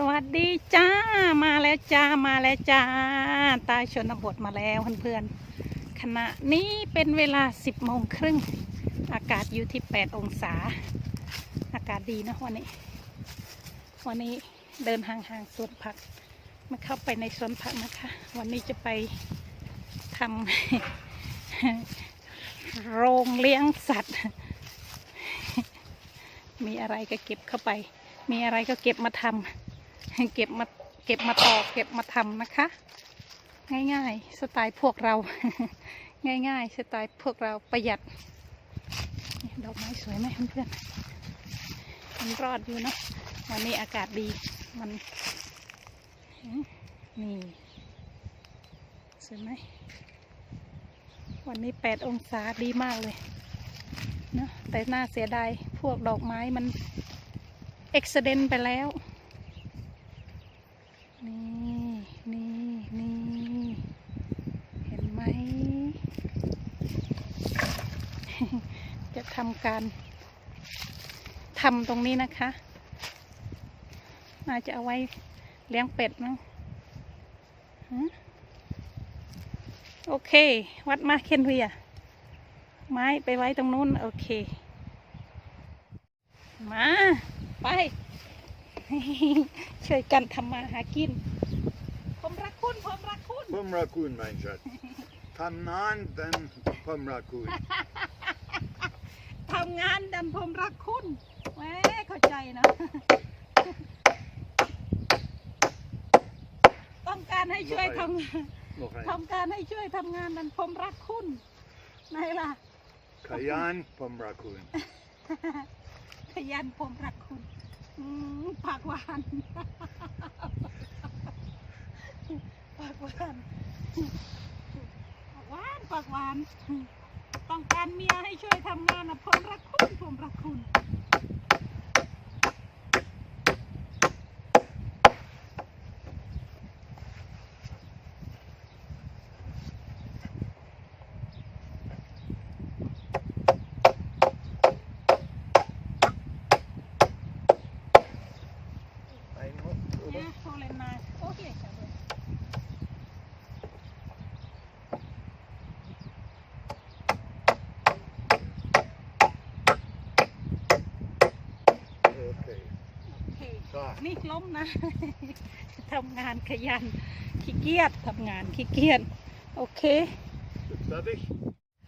สวัสดีจ้ามาแล้วจ้ามาแล้วจ้าตาชนบทมาแล้วเพื่อนๆขณะนี้เป็นเวลา 10โมงครึ่งอากาศอยู่ที่ 8 องศา อากาศดีนะวันนี้ วันนี้เดินห่างๆสวนผักมาเข้าไปในสวนผักนะคะ วันนี้จะไปทำโรงเลี้ยงสัตว์ มีอะไรก็เก็บเข้าไป มีอะไรก็เก็บมาทำ เก็บมาเก็บมาตอกเก็บมาทำนะคะ ง่ายๆ สไตล์พวกเรา ง่ายๆ สไตล์พวกเราประหยัดดอกไม้สวยไหมเพื่อนๆมันรอดอยู่เนอะวันนี้อากาศดีมันนี่สวยไหมวันนี้แปดองศาดีมากเลยเนะแต่น่าเสียดายพวกดอกไม้มันเอ็กซ์เดนไปแล้ว นี่นี่นี่เห็นไหม จะทำการทำตรงนี้นะคะน่าจะเอาไว้เลี้ยงเป็ดมั้งโอเค วัดมาเคนเวียไม้ไปไว้ตรงนู้น โอเค มา ไป ช่วยกันทำมาหากิน ผมรักคุณ ผมรักคุณ Pum raccoon, mein Schatz. Taman, dann Pum raccoon. ทำงานดันผมรักคุณ แหมเข้าใจนะ ต้องการให้ช่วยทำงาน Noch ein. ทำการให้ช่วยทำงานดันผมรักคุณไหนล่ะ Kayan, Pum raccoon. ขยันผมรักคุณอืมปากหวานปากหวานปากหวานปากหวาน ต้องการเมียให้ช่วยทำงานนะผมรักคุณผมรักคุณ Ein Hund, เนี่ยโทรเลนมาโอเคค่ะเว้ย Okay. โอเค So, นี่ล้มนะ ทำงานขยัน ขี้เกียจทำงานขี้เกียจ โอเค ist fertig?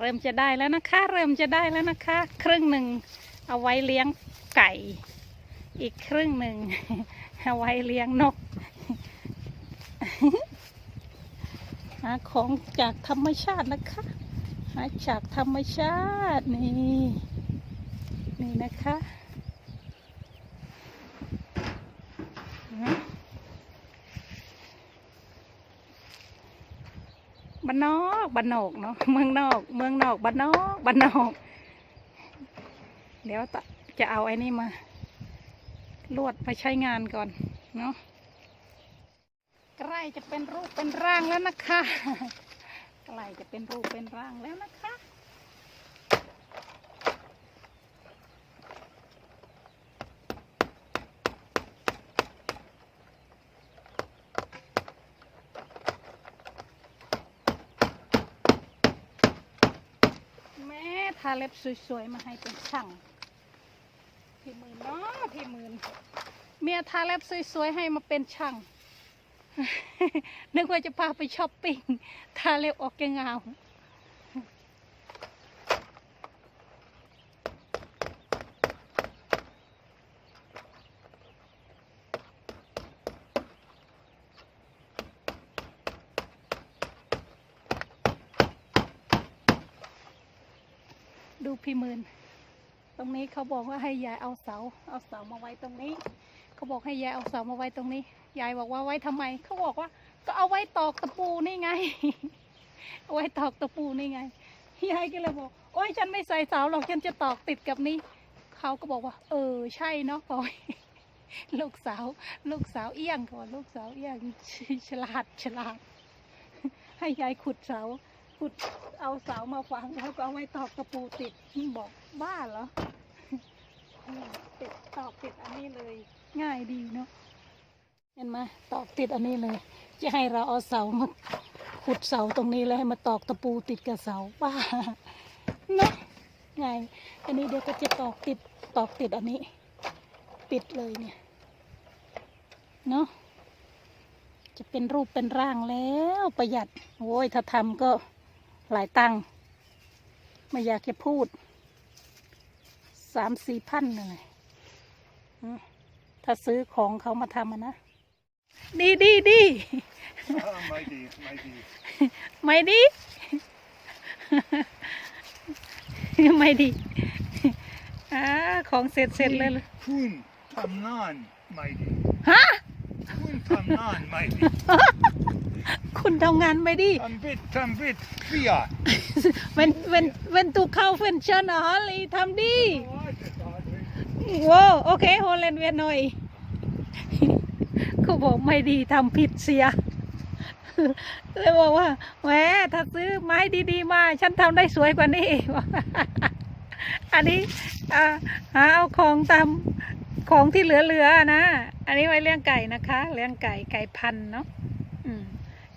เริ่มจะได้แล้วนะคะ เริ่มจะได้แล้วนะคะ ครึ่งหนึ่งเอาไว้เลี้ยงไก่ อีกครึ่งหนึ่งเอาไว้เลี้ยงนกหาของจากธรรมชาตินะคะหาจากธรรมชาตินี่นี่นะคะนะ บ้านนอกบ้านนอกเนาะเมืองนอก เมืองนอกบ้านนอกบ้านนอก เดี๋ยวจะเอาไอ้นี่มา ลวดไปใช้งานก่อนเนาะใกล้จะเป็นรูปเป็นร่างแล้วนะคะใกล้จะเป็นรูปเป็นร่างแล้วนะคะ แม่ทาเล็บสวยๆมาให้เป็นช่างพี่หมื่นเนาะพี่หมื่นเมียทาเล็บสวยๆให้มาเป็นช่าง นึกว่าจะพาไปช้อปปิ้งทาเล็บออกแกงเอาดู พี่หมื่นตรงนี้เขาบอกว่าให้ยายเอาเสา เอาเสามาไว้ตรงนี้ เขาบอกให้ยายเอาเสามาไว้ตรงนี้ ยายบอกว่าไว้ทำไม เขาบอกว่า ก็เอาไว้ตอกตะปูนี่ไง เอาไว้ตอกตะปูนี่ไง ยายก็เลยบอก โอ้ยฉันไม่ใส่เสาหรอกฉันจะตอกติดกับนี้ เขาก็บอกว่า เออใช่เนาะปอยลูกสาว ลูกสาวเอี้ยงก่อนลูกสาวเอี้ยงฉลาดฉลาด ให้ยายขุดเสา ขุดเอาเสามาฝังแล้วก็เอาไว้ตอกตะปูติดบอกบ้าเหรอติดตอกติดอันนี้เลย ง่ายดีเนาะเห็นไหมตอกติดอันนี้เลย จะให้เราเอาเสามาขุดเสาตรงนี้แล้วให้มาตอกตะปูติดกับเสาป้าเนาะไงอันนี้เดี๋ยวก็จะตอกติดตอกติดอันนี้ ปิดเลยเนี่ยเนาะจะเป็นรูปเป็นร่างแล้วประหยัดโอ้ยถ้าทำก็ หลายตังค์ไม่อยากจะพูด สามสี่พันเลยอืมถ้าซื้อของเขามาทำอะนะ ดีดีดี Ah, mighty, mighty. ไม่ดี ไม่ดีอ่าของเสร็จเสร็จเลยเลย Kun tamnan, mighty. ฮะ Kun tamnan, mighty. คุณทำงานไม่ดี Tambit, tambit, fiat. เว้นเว้นเว้นตูเข้าเฟนชั่นอ๋อลีทำดีว้าวโอเคโฮเลนเวียนหน่อยเขาบอกไม่ดีทำผิดเสีย เลยบอกว่าแหมถ้าซื้อไม้ดีๆมา ฉันทำได้สวยกว่านี้ อันนี้อ่าหาเอาของตามของที่เหลือๆนะ อันนี้ไว้เลี้ยงไก่นะคะ เลี้ยงไก่ไก่พันธุ์เนาะอืม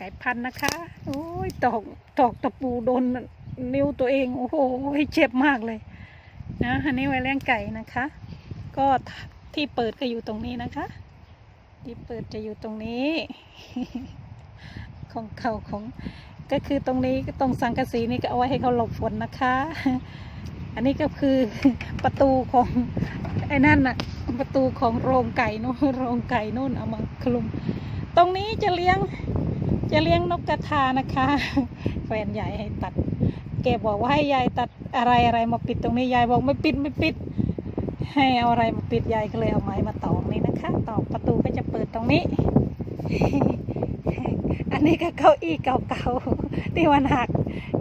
ไก่พันนะคะ โอ้ยตอกตอกตะปูโดนนิ้วตัวเองโอ้โหเจ็บมากเลยนะอันนี้ไว้เลี้ยงไก่นะคะ ก็ที่เปิดก็อยู่ตรงนี้นะคะ ที่เปิดจะอยู่ตรงนี้ ของเขาของก็คือตรงนี้ตรงสังกะสีนี่ก็เอาไว้ให้เขาหลบฝนนะคะ อันนี้ก็คือประตูของไอ้นั่นน่ะประตูของโรงไก่นู่นโรงไก่นู่นเอามาคลุม ตรงนี้จะเลี้ยง จะเลี้ยงนกกระทานะคะ แฟนยายให้ตัด แกบอกว่าให้ยายตัดอะไรอะไรมาปิดตรงนี้ยายบอกไม่ปิดไม่ปิด ให้เอาอะไรมาปิดยายก็เลยเอาไม้มาตอกนี่นะคะ ตอกประตูก็จะเปิดตรงนี้ อันนี้ก็เก้าอี้เก่าๆที่มันหัก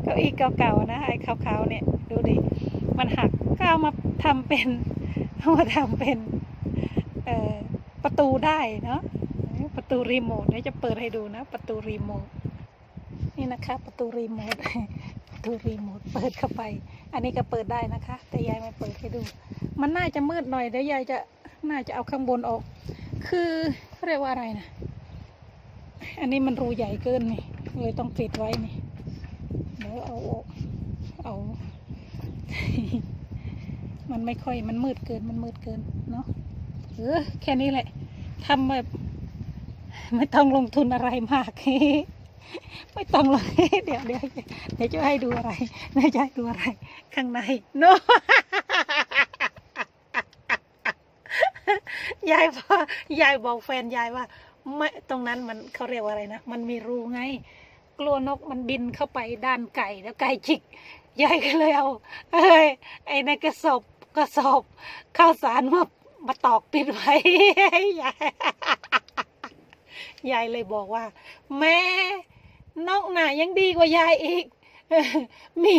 เก้าอี้เก่าๆนะไอ้ขาวๆเนี่ยดูดิ มันหักก็เอามาทำเป็นเอามาทำเป็น เอ่อประตูได้เนาะ ประตูรีโมทเดี๋ยวจะเปิดให้ดูนะ ประตูรีโมทนี่นะคะ ประตูรีโมทประตูรีโมทเปิดเข้าไป อันนี้ก็เปิดได้นะคะ แต่ยายไม่เปิดให้ดู มันน่าจะมืดหน่อยเดี๋ยวยายจะน่าจะเอาข้างบนออก คือเขาเรียกว่าอะไรนะอันนี้มันรูใหญ่เกินนี่เลยต้องปิดไว้นี่เดี๋ยวเอาออกเอา มันไม่ค่อยมันมืดเกินมันมืดเกินเนาะเออแค่นี้แหละทำแบบ ไม่ต้องลงทุนอะไรมาก ไม่ต้องเลยเดี๋ยวเดี๋ยวเดี๋ยวจะให้ดูอะไรเดี๋ยวจะให้ดูอะไร ข้างในโนยายว่ายายบอกแฟนยายว่าไม่ตรงนั้นมันเขาเรียกว่าอะไรนะมันมีรูไง กลัวนกมันบินเข้าไปด้านไก่แล้วไก่จิกยายก็เลยเอาเอ้ยไอ้ในกระสอบกระสอบข้าวสารมามาตอกปิดไว้ยาย ยายเลยบอกว่า แม่นกหนายังดีกว่ายายอีก มี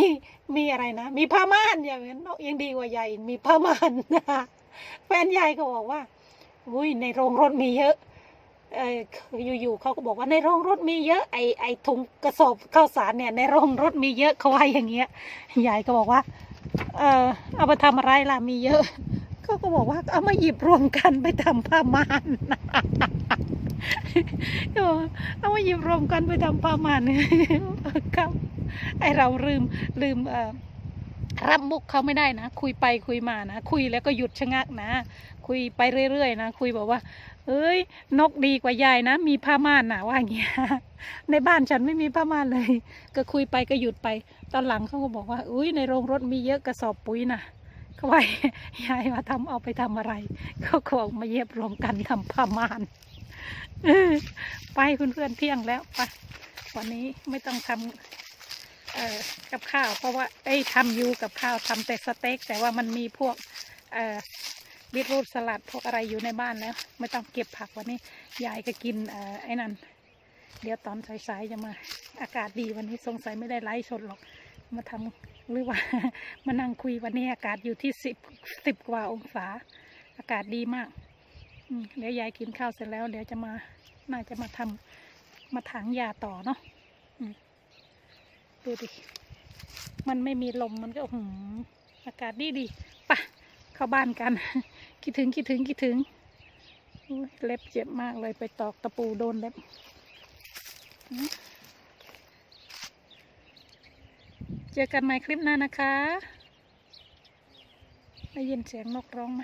มีอะไรนะ มีผ้าม่านอย่างนั้นนกยังดีกว่ายายอีกมีผ้าม่านนะแฟนยายก็บอกว่าอุ้ยในโรงรถมีเยอะเอออยู่ๆเขาก็บอกว่าในโรงรถมีเยอะไอไอถุงกระสอบข้าวสารเนี่ยในโรงรถมีเยอะเขาว่าอย่างเงี้ยยายก็บอกว่า เออเอาไปทำอะไรล่ะมีเยอะเขาก็บอกว่าเอามาหยิบรวมกันไปทำผ้าม่าน เอามาหยิบรวมกันไปทำผ้าม่านครับไอเราลืมลืมรับมุกเขาไม่ได้นะ คุยไปคุยมานะ คุยแล้วก็หยุดชะงักนะ คุยไปเรื่อยๆนะ คุยบอกว่า เอ้ย นกดีกว่ายายนะ มีผ้าม่านนะว่าอย่างเงี้ย ในบ้านฉันไม่มีผ้าม่านเลย ก็คุยไปก็หยุดไป ตอนหลังเขาก็บอกว่า อุ้ยในโรงรถมีเยอะกระสอบปุ๋ยนะเขาว่ายายมาทำเอาไปทำอะไรเขาก็บอมาเย็บรวมกันทำผ้าม่าน ไปเพื่อนๆเที่ยงแล้วไปวันนี้ไม่ต้องทำเอ่อกับข้าว เพราะว่าเอ้ทำยูกับข้าวทำแต่สเต็ก แต่ว่ามันมีพวกเอ่อบีทรูทสลัดพวกอะไรอยู่ในบ้านแล้ว ไม่ต้องเก็บผักวันนี้ยายก็กินเอ่อไอ้นั่นเดี๋ยวตอนสายๆจะมาอากาศดีวันนี้สงสัยไม่ได้ไลฟ์สดหรอก มาทำหรือว่ามานั่งคุยวันนี้อากาศอยู่ที่สิบสิบกว่าองศา อากาศดีมาก เดี๋ยวยายกินข้าวเสร็จแล้ว เดี๋ยวจะมาน่าจะมาทำมาถางยาต่อเนาะดูดิ มันไม่มีลมมันก็หืมอากาศดีดีปะเข้าบ้านกัน คิดถึงคิดถึงคิดถึงเล็บเจ็บมากเลยไปตอกตะปูโดนเล็บเจอกันใหม่คลิปหน้านะคะ ได้ยินเสียงนกร้องไหม